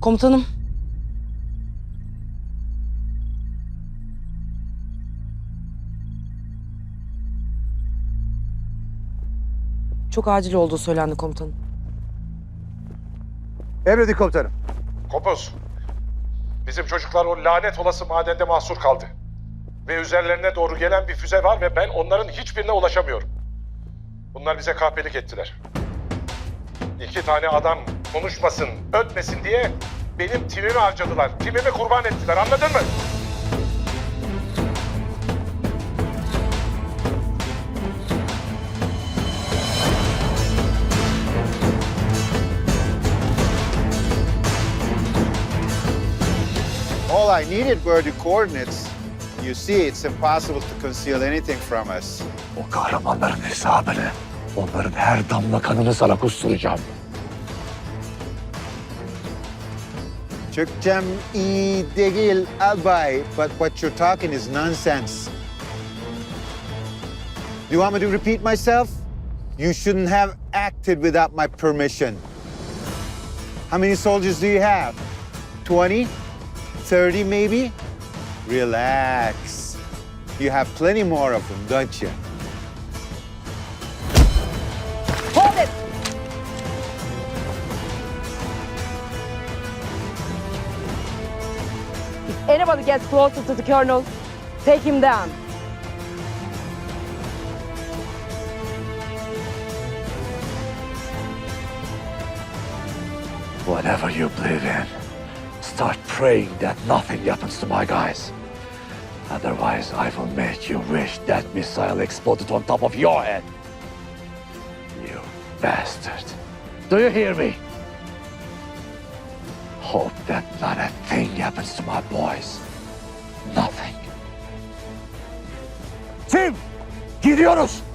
Komutanım. Çok acil olduğu söylendi komutanım. Emredin komutanım. Kopuz. Bizim çocuklar o lanet olası madende mahsur kaldı. Ve üzerlerine doğru gelen bir füze var ve ben onların hiçbirine ulaşamıyorum. Bunlar bize kahpelik ettiler. İki tane adam konuşmasın, ötmesin diye benim timimi harcadılar. Timimi kurban ettiler anladın mı? All I needed were the coordinates. You see, it's impossible to conceal anything from us. O kahramanların hesabını, onların her damla kanını sana kusturacağım. Türkçem iyi değil albay, but what you're talking is nonsense. Do you want me to repeat myself? You shouldn't have acted without my permission. How many soldiers do you have? 20? 30 maybe? Relax. You have plenty more of them, don't you? Anybody gets closer to the colonel, take him down. Whatever you believe in, start praying that nothing happens to my guys. Otherwise, I will make you wish that missile exploded on top of your head. You bastard. Do you hear me? Hope that not a thing happens to my boys. Nothing. Tim! Gidiyoruz!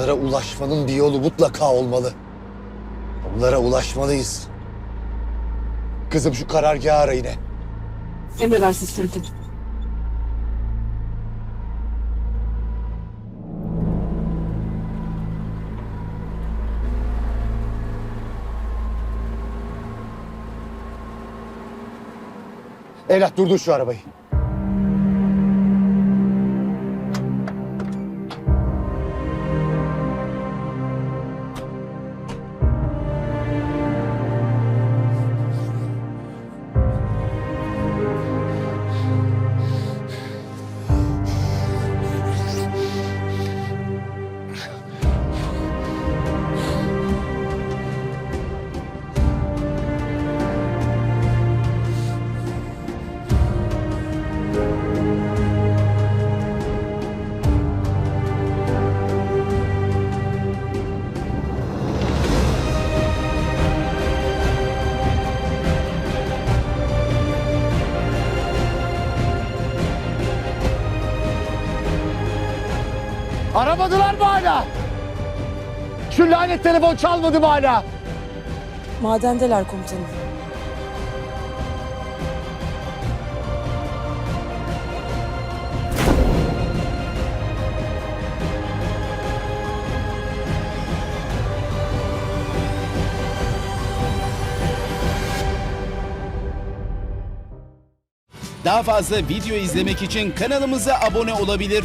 Onlara ulaşmanın bir yolu mutlaka olmalı. Onlara ulaşmalıyız. Kızım şu karargahı ara yine. Emredersiniz komutanım. Evlat durdur şu arabayı. Aramadılar mı hala? Şu lanet telefon çalmadı mı hala? Madendeler komutanım. Daha fazla video izlemek için kanalımıza abone olabilir.